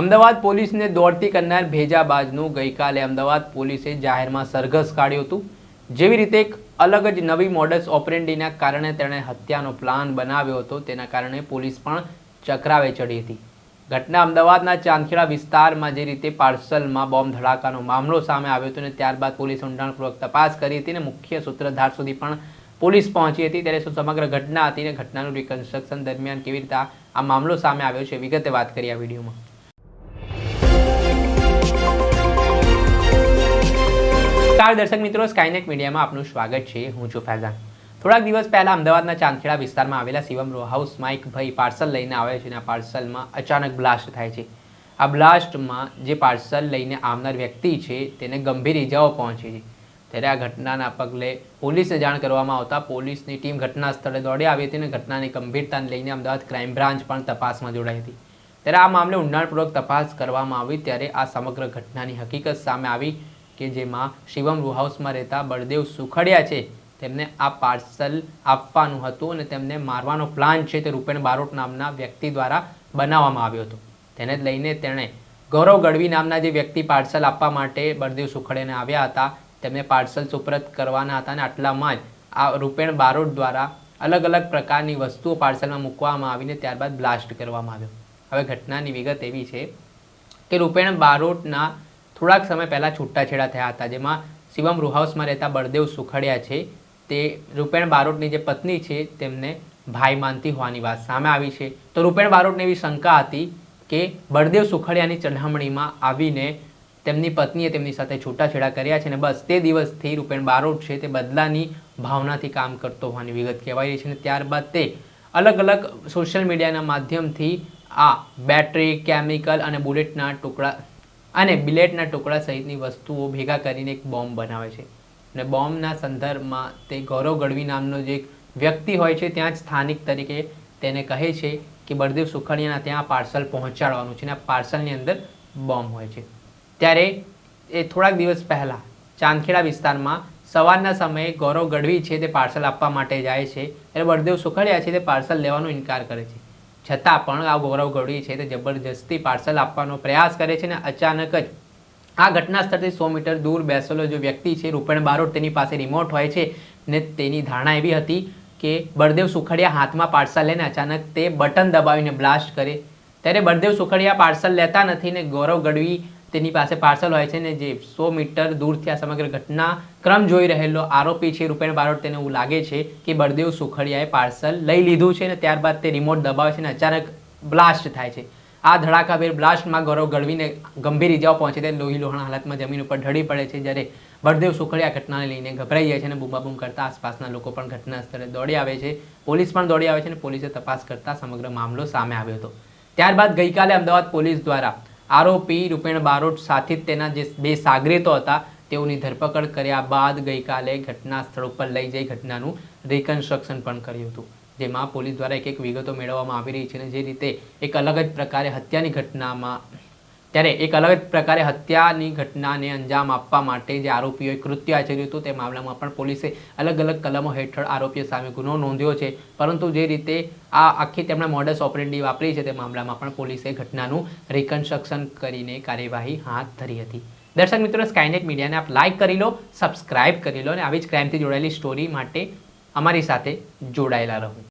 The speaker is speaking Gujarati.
અમદાવાદ પોલીસને દોડતી કરનાર ભેજાબાજનું ગઈકાલે અમદાવાદ પોલીસે જાહેરમાં સરઘસ કાઢ્યું હતું. જેવી રીતે એક અલગ જ નવી મોડસ ઓપરેન્ડીના કારણે તેણે હત્યાનો પ્લાન બનાવ્યો હતો. તેના કારણે પોલીસ પણ ચક્રાવે ચડી હતી. ઘટના અમદાવાદના ચાંદખેડા વિસ્તારમાં જે રીતે પાર્સલમાં બોમ્બ ધડાકાનો મામલો સામે આવ્યો હતો અને ત્યારબાદ પોલીસ ઊંડાણપૂર્વક તપાસ કરી હતી અને મુખ્ય સૂત્રધાર સુધી પણ પોલીસ પહોંચી હતી. ત્યારે શું સમગ્ર ઘટના હતી અને ઘટનાનું રિકન્સ્ટ્રક્શન દરમિયાન કેવી રીતે આ મામલો સામે આવ્યો છે વિગતે વાત કરી આ વિડીયોમાં. નમસ્કાર દર્શક મિત્રો સ્કાયનેટ મીડિયામાં આપનું સ્વાગત છે. હું છું ફૈઝાન થોડાક દિવસ પહેલા અમદાવાદના ચાંદખેડા વિસ્તારમાં આવેલા શિવમ રો હાઉસમાં એક ભાઈ પાર્સલ લઈને આવે છે અને આ પાર્સલમાં અચાનક બ્લાસ્ટ થાય છે. આ બ્લાસ્ટમાં જે પાર્સલ લઈને આવનાર વ્યક્તિ છે, તેને ગંભીર ઇજાઓ પહોંચે છે. ત્યારે આ ઘટનાના પગલે પોલીસને જાણ કરવામાં આવતા પોલીસની ટીમ ઘટના સ્થળે દોડી આવી હતી અને ઘટનાની ગંભીરતાને લઈને અમદાવાદ ક્રાઇમ બ્રાન્ચ પણ તપાસમાં જોડાઈ હતી. ત્યારે આ મામલે ઊંડાણપૂર્વક તપાસ કરવામાં આવી, ત્યારે આ સમગ્ર ઘટનાની હકીકત સામે આવી. કે જેમાં શિવમ રૂ હાઉસમાં રહેતા બળદેવ સુખડિયા છે. તેમને આ પાર્સલ આપવાનું હતું અને તેમને મારવાનો પ્લાન છે તે રૂપેણ બારોટ નામના વ્યક્તિ દ્વારા બનાવવામાં આવ્યો હતો. તેને લઈને તેણે ગૌરવ ગઢવી નામના જે વ્યક્તિ પાર્સલ આપવા માટે બળદેવ સુખડેને આવ્યા હતા, તેમને પાર્સલ સુપરત કરવાના હતા અને આટલામાં જ આ રૂપેણ બારોટ દ્વારા અલગ અલગ પ્રકારની વસ્તુઓ પાર્સલમાં મૂકવામાં આવીને ત્યારબાદ બ્લાસ્ટ કરવામાં આવ્યો. હવે ઘટનાની વિગત એવી છે કે રૂપેણ બારોટના થોડાક સમય પહેલાં છૂટાછેડા થયા હતા, જેમાં શિવમ રૂહાઉસમાં રહેતા બળદેવ સુખડિયા છે. તે રૂપેણ બારોટની જે પત્ની છે, તેમને ભાઈ માનતી હોવાની વાત સામે આવી છે. તો રૂપેણ બારોટને એવી શંકા હતી કે બળદેવ સુખડિયાની ચઢામણીમાં આવીને તેમની પત્નીએ તેમની સાથે છૂટાછેડા કર્યા છે અને બસ તે દિવસથી રૂપેણ બારોટ છે, તે બદલાની ભાવનાથી કામ કરતો હોવાની વિગત કહેવાય રહી છે અને ત્યારબાદ તે અલગ અલગ સોશિયલ મીડિયાના માધ્યમથી આ બેટરી, કેમિકલ અને બુલેટના ટુકડા અને બિલેટના ટુકડા સહિતની વસ્તુઓ ભેગા કરીને એક બોમ્બ બનાવે છે. અને બોમ્બના સંદર્ભમાં તે ગૌરવ ગઢવી નામનો જે વ્યક્તિ હોય છે, ત્યાં જ સ્થાનિક તરીકે તેને કહે છે કે બળદેવ સુખડિયાના ત્યાં પાર્સલ પહોંચાડવાનું છે અને આ પાર્સલની અંદર બોમ્બ હોય છે. ત્યારે એ થોડાક દિવસ પહેલાં ચાંદખેડા વિસ્તારમાં સવારના સમયે ગૌરવ ગઢવી છે તે પાર્સલ આપવા માટે જાય છે. ત્યારે બળદેવ સુખડિયા છે તે પાર્સલ લેવાનો ઇનકાર કરે છે. છતાં પણ આ ગૌરવ ગઢવી છે તે જબરજસ્તી પાર્સલ આપવાનો પ્રયાસ કરે છે અને અચાનક જ આ ઘટના સ્થળથી સો મીટર દૂર બેસેલો જે વ્યક્તિ છે, રૂપેણ બારોટ, તેની પાસે રિમોટ હોય છે ને તેની ધારણા એવી હતી કે બળદેવ સુખડિયા હાથમાં પાર્સલ લઈને અચાનક તે બટન દબાવીને બ્લાસ્ટ કરે. ત્યારે બળદેવ સુખડિયા પાર્સલ લેતા નથી ને ગૌરવ ગઢવી તેની પાસે પાર્સલ હોય છે ને જે સો મીટર દૂરથી આ સમગ્ર ઘટના ક્રમ જોઈ રહેલો આરોપી છે, રૂપેણ બારોટ તેને એવું લાગે છે કે બળદેવ સુખડિયાએ પાર્સલ લઈ લીધું છે ને ત્યારબાદ તે રિમોટ દબાવે છે ને અચાનક બ્લાસ્ટ થાય છે. આ ધડાકાભેર બ્લાસ્ટમાં ગૌરવ ગળવીને ગંભીર ઇજાઓ પહોંચે તે લોહી લોહણ હાલતમાં જમીન ઉપર ઢળી પડે છે, જ્યારે બળદેવ સુખડિયા ઘટનાને લઈને ગભરાઈ જાય છે અને બૂમાબૂમ કરતા આસપાસના લોકો પણ ઘટના સ્થળે દોડી આવે છે. પોલીસ પણ દોડી આવે છે અને પોલીસે તપાસ કરતા સમગ્ર મામલો સામે આવ્યો હતો. ત્યારબાદ ગઈકાલે અમદાવાદ પોલીસ દ્વારા આરોપી રૂપેણ બારોટ સાથે તેના જે બે સાગરીતો હતા, તેઓની ધરપકડ કર્યા બાદ ગઈકાલે ઘટના સ્થળ ઉપર લઈ જઈ ઘટનાનું રિકન્સ્ટ્રક્શન પણ કર્યું હતું. જેમાં પોલીસ દ્વારા એક એક વિગતો મેળવવામાં આવી રહી છે અને જે રીતે એક અલગ જ પ્રકારે હત્યાની ઘટનામાં ત્યારે એક અલગ જ પ્રકારે હત્યાની ઘટનાને અંજામ આપવા માટે જે આરોપીઓએ કૃત્ય આચર્યું હતું તે મામલામાં પણ પોલીસે અલગ અલગ કલમો હેઠળ આરોપીઓ સામે ગુનો નોંધ્યો છે. પરંતુ જે રીતે આ આખી તેમણે મોડસ ઓપરેન્ડી વાપરી છે તે મામલામાં પણ પોલીસે ઘટનાનું રિકન્સ્ટ્રક્શન કરીને કાર્યવાહી હાથ ધરી હતી. દર્શક મિત્રો સ્કાયનેટ મીડિયાને આપ લાઇક કરી લો સબસ્ક્રાઇબ કરી લો અને આવી જ ક્રાઇમથી જોડાયેલી સ્ટોરી માટે અમારી સાથે જોડાયેલા રહો.